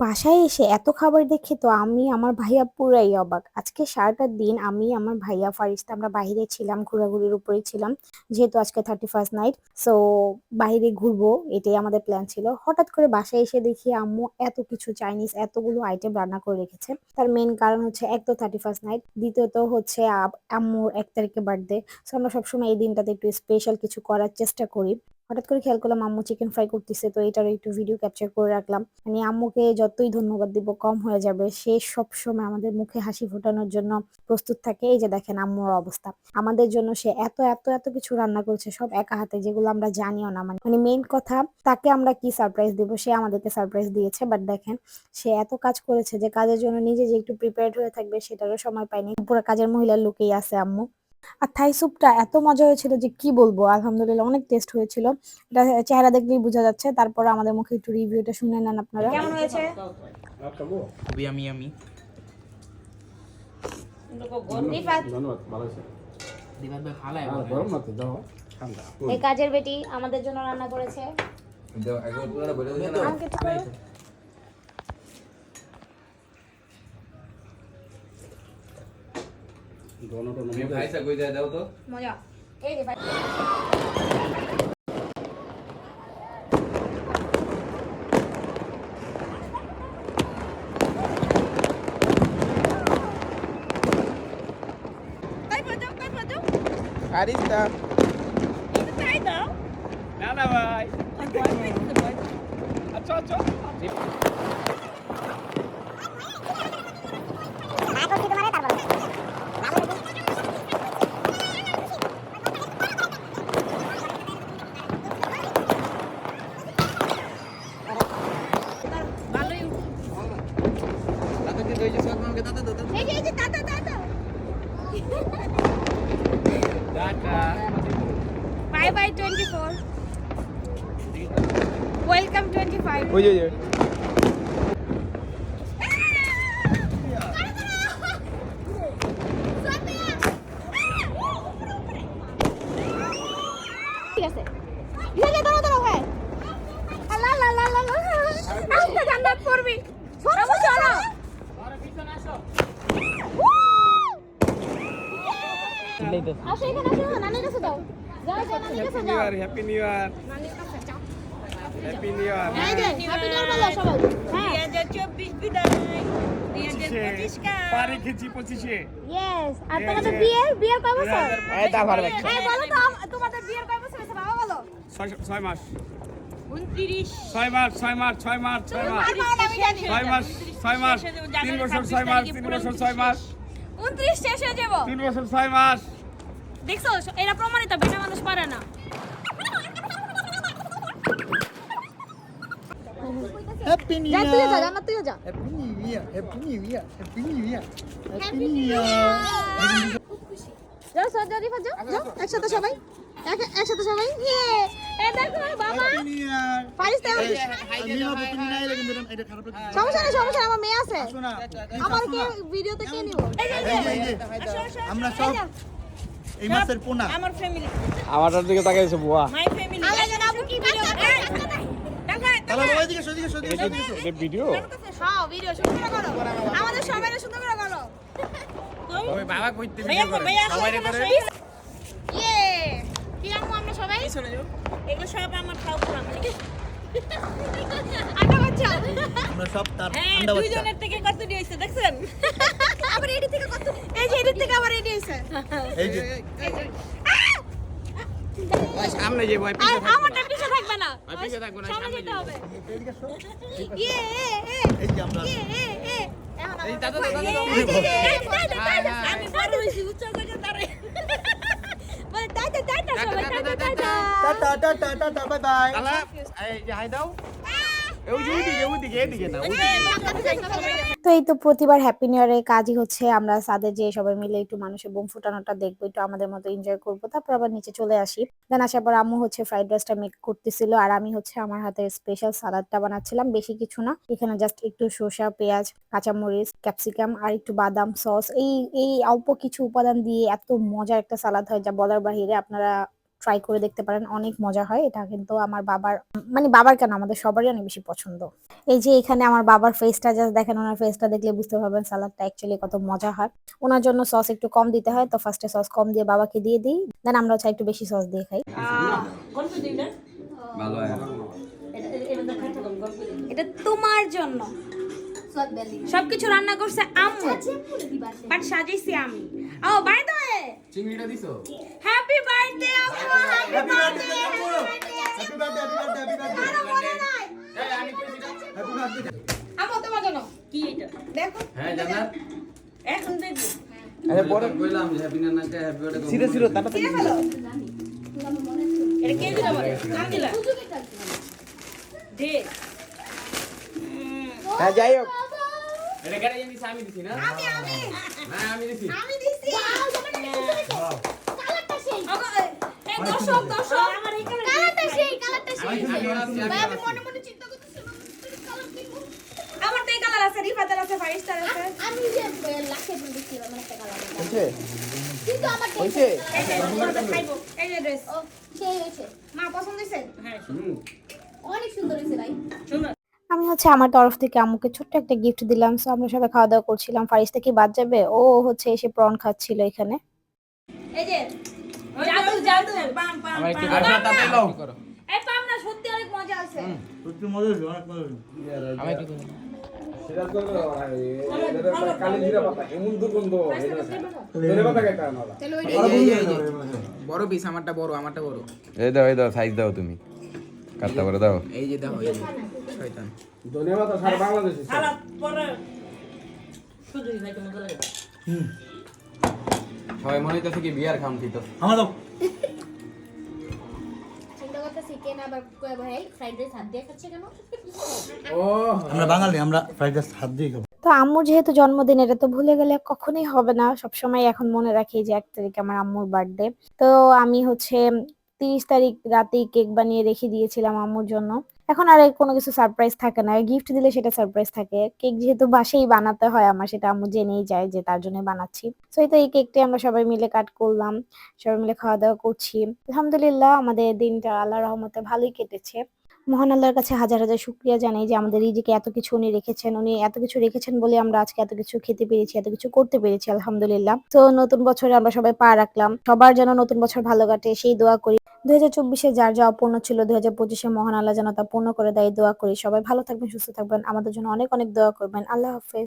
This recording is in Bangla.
বাসায় এসে এত খাবার দেখে তো আমি আমার ভাইয়া পুরাই অবাক। আজকে সারাটা দিন আমি আমার ভাইয়া ফারিস্তা আমরা বাহিরে ছিলাম, ঘোরাঘুরির উপরেই ছিলাম। যেহেতু আজকে 31st নাইট সো বাহিরে ঘুরবো এটাই আমাদের প্ল্যান ছিল। হঠাৎ করে বাসায় এসে দেখি আম্মু এত কিছু চাইনিজ এতগুলো আইটেম রান্না করে রেখেছে। তার মেন কারণ হচ্ছে এক তো 31st নাইট, দ্বিতীয়ত হচ্ছে আম্মুর এক তারিখে বার্থডে। সো আমরা সবসময় এই দিনটাতে একটু স্পেশাল কিছু করার চেষ্টা করি। হঠাৎ করে খেয়াল করলাম আম্মু চিকেন ফ্রাই করতেছে তো এটারও একটু ভিডিও ক্যাপচার করে রাখলাম। মানে আম্মুকে যতই ধন্যবাদ দিব কম হয়ে যাবে। সে সবসময় আমাদের মুখে হাসি ফোটানোর জন্য প্রস্তুত থাকে। এই যে দেখেন আম্মুর অবস্থা। আমাদের জন্য সে এত, এত, এত কিছু রান্না করছে সব একা হাতে যেগুলো আমরা জানিও না। মানে মানে মেইন কথা তাকে আমরা কি সারপ্রাইজ দিব সে আমাদেরকে সারপ্রাইজ দিয়েছে। বাট দেখেন সে এত কাজ করেছে যে কাজের জন্য নিজে যে একটু প্রিপেয়ার্ড হয়ে থাকবে সেটারও সময় পায়নি। পুরো কাজের মহিলার লোকেই আছে আম্মু। আর থাই স্যুপটা এত মজা হয়েছিল যে কি বলব আলহামদুলিল্লাহ অনেক টেস্ট হয়েছিল। এটা চেহারা দেখলেই বোঝা যাচ্ছে। তারপরে আমাদের মুখে একটু রিভিউটা শুনে নেন আপনারা। কেমন হয়েছে? খুবই আমি আমি। ঠান্ডা এই কাজের বেটি আমাদের জন্য রান্না করেছে। আমাকে একটু করো। দোনোটা ভাইসা কই যায় দাও তো? মজা। এই রিফাত আরিস্তা। না না ভাই। আচ্ছা আচ্ছা কি দইছে সব আমাকে দাদা দাদা এই যে এই যে দাদা দাদা টাটা বাই বাই 24 ওয়েলকাম 25 ওই যে ঠিক আছে। আছে দাঁড়াও দাঁড়াও ভাই। আল্লাহ আল্লাহ আল্লাহ আল্লাহ আস্তে জান্নাত পড়বি চলো। চলো আসো এখানে আসো নানির কাছে দাও যাও যাও নানির কাছে যাও। হ্যাপি নিউ ইয়ার নানির কাছে যাও। Happy new year happy new year বলো সবাই। হ্যাঁ। পারে খেছি পঁচিশে। ইয়েস আর তোমাদের বিয়ের বিয়ের কয় বছর? এই দা ভালো এই বলো তো তোমাদের বিয়ের কয় বছর হয়েছে বাবা বলো? ছয় ছয় মাস। ছয় মাস ছয় মাস ছয় মাস ছয় মাস। আর বলো, আমি জানি। ছয় মাস ছয় মাস তিন বছর ছয় মাস তিন বছর ছয় মাস। উনত্রিশ শেষ হয়ে যাব। তিন বছর ছয় মাস। দেখছ এরা প্রমাণিত বিনা মানুষ পারে না। হ্যাপি নিউ যা ইয়ার তুইও যা জানা তুইও যা happy new year happy new year happy new year happy new যাও সর যাও রিফা যাও যাও একসাথে সবাই এক- একসাথে সবাই ইয়ে এ দেখো বাবা হ্যাপি নিউ ইয়ার পারিস তো এখন- আমি না তুমি নাই লাগে কিন্তু এটা খারাপ লাগে সমস্যা নেই সমস্যা নেই, আমার মেয়ে আছে শোনা আমার কে ভিডিওতে কে নিব এই যে, এই যে। এই যে, এই যে, আমরা সব এই মাসের পোনা আমার ফ্যামিলি আমারটার দিকে তাকাইছে বুয়া মাই ফ্যামিলি আল্লাহ জানে আপু কি ভিডিও তাহলে ওইদিকে ওইদিকে ওইদিকে ওইদিকে এটা ভিডিও হ্যাঁ ভিডিও সুন্দর করে করো আমাদের সবাই সুন্দর করে করো ওই বাবা কইতে ভিডিও করে সবাই করে ইয়ে কি আমরা সবাই এগুলো সব আমার খাও পুরান আটা বাচ্চা আমরা সব তার হ্যাঁ আন্ডা বাচ্চা দুইজনের থেকে কত দিয়েছে দেখছেন আবার এডি থেকে কত এই যে এডি থেকে আবার এডি হইছে এই যে সামনে যে আর পিছে থাকবে আমারটা পিছে থাকবে না আর পিছে থাকবে না, সামনে যেতে হবে। ইয়ে এ এ এই যে আমরা এ এ এ এখন এই আমার দাদা দাদা দাদা হ্যাঁ, আমি বড় হইছি উচ্চ করে তারে বলে টাটা টাটা সবাই tata tata tata tata bye bye এই যে হাই দাও তো এই তো প্রতিবার হ্যাপি নিউ ইয়ারের কাজই হচ্ছে। আমরা সাদে যে সবাই মিলে একটু মানুষের বোম ফুটানোটা দেখব, একটু আমাদের মতো এনজয় করব। তারপর আবার নিচে চলে আসি। দেন আসার পর আম্মু হচ্ছে ফ্রাইড রাইসটা মেক করতেছিল আর আমি হচ্ছে আমার হাতে স্পেশাল সালাদটা বানাচ্ছিলাম, বেশি কিছু না। এখানে জাস্ট একটু শসা পেঁয়াজ, কাঁচামরিচ ক্যাপসিকাম আর একটু বাদাম সস এই এই অল্প কিছু উপাদান দিয়ে এত মজার একটা সালাদ হয় যা বলার বাহিরে আপনারা ট্রাই করে দেখতে পারেন অনেক মজা হয়। এটা কিন্তু আমার বাবার মানে বাবার কেন আমাদের সবারই অনেক বেশি পছন্দ। এই যে এখানে আমার বাবার ফেসটা জাস্ট দেখেন ওনার ফেসটা দেখলে বুঝতে পারবেন সালাদটা অ্যাকচুয়ালি কত মজা হয়। ওনার জন্য সস একটু কম দিতে হয় তো ফার্স্টে সস কম দিয়ে বাবাকে দিয়ে দিই দেন আমরা চাই একটু বেশি সস দিয়ে খাই। এটা তোমার জন্য। সবকিছু রান্না করছে আম্মু। পুরো দিবা আছে বাট সাজাইছি আমি। ও বাই দ্য চিংড়িটা দিছো? যাই হোক। এটা কেটে আমি দিছি না? আমি আমি। হ্যাঁ আমি দিছি। আমি দিছি কালারটা সেই ওগো, এই দর্শক দর্শক। আমার এই কালার কালারটা সেই কালারটা সেই। আমি আমি আসছি আমি ভাই আমি মনে মনে চিন্তা করতেছিলাম কালার কিনবো আমার তো কালার আছে রিফাতের আছে ফাইস্টার আছে। আমি যে লাখে দিন দিছিলাম একটা কালার হয়েছে? কিন্তু আমার হয়েছে? এই যে তোমাদের খাইবো এই যে ড্রেস ও সেই হয়েছে। মা পছন্দ হয়েছে? হ্যাঁ। অনেক সুন্দর হয়েছে ভাই। শোনো আমি হচ্ছে আমার তরফ থেকে আম্মুকে ছোট্ট একটা গিফট দিলাম সো আমরা সবাই খাওয়া দাওয়া করছিলাম। ফারিস্তা কি বাদ যাবে? ও হচ্ছে এসে প্রন খাচ্ছিল এখানে। এই যে জাদু জাদু। পাম পাম আমার একটু তাতে লও এই পাম না সত্যি অনেক মজা আছে সত্যি মজা হয়েছে অনেক মজা হয়েছে। আমি একটু সেটা তো কালি জিরা পাতা এমন দুর্গন্ধ ধনে পাতা খাইতে না তাহলে ওই আরে বন্ধু হয়ে যাবে বড় পিস আমারটা বড় আমারটা বড়। এই দাও এই দাও সাইজ দাও তুমি। কাটতে পারো দাও। এই যে দেখো এই যে শয়তান। ধনে সারা বাংলাদেশে সালাদ পরে শুধু খাইতে মজা লাগে। সবাই মনে হইতেছে কি বিয়ার খাম তো আমার দাও আমরা বাঙালি আমরা ফ্রাইড রাইস হাত দিয়ে খাব। তো আম্মুর যেহেতু জন্মদিন এটা তো ভুলে গেলে কখনোই হবে না। সবসময় এখন মনে রাখি যে এক তারিখ আমার আম্মুর বার্থডে তো আমি হচ্ছে তিরিশ তারিখ রাতেই কেক বানিয়ে রেখে দিয়েছিলাম আম্মুর জন্য। এখন আর কোনো কিছু সারপ্রাইজ থাকে না। গিফট দিলে সেটা সারপ্রাইজ থাকে। কেক যেহেতু বাসেই বানাতে হয় আমার, সেটা আম্মু জেনেই যায় যে তার জন্য বানাচ্ছি। তো এই তো এই কেকটি আমরা সবাই মিলে কাট করলাম, সবাই মিলে খাওয়া দাওয়া করছি। আলহামদুলিল্লাহ, আমাদের দিনটা আল্লাহ রহমতে ভালোই কেটেছে। মহান আল্লাহর কাছে হাজার হাজার শুক্রিয়া জানাই যে আমাদের রিজিকে এত কিছু উনি রেখেছেন। উনি এত কিছু রেখেছেন বলে আমরা আজকে এত কিছু খেতে পেরেছি, এত কিছু করতে পেরেছি, আলহামদুলিল্লাহ। তো নতুন বছরে আমরা সবাই পা রাখলাম। সবার যেন নতুন বছর ভালো কাটে, সেই দোয়া করি। দুই হাজার চব্বিশে যার যা অপূর্ণ ছিল, দুই হাজার পঁচিশে মহান আল্লাহ যেন তা পূর্ণ করে দেয়। দোয়া করি সবাই ভালো থাকবেন, সুস্থ থাকবেন। আমাদের জন্য অনেক অনেক দোয়া করবেন। আল্লাহ হাফেজ।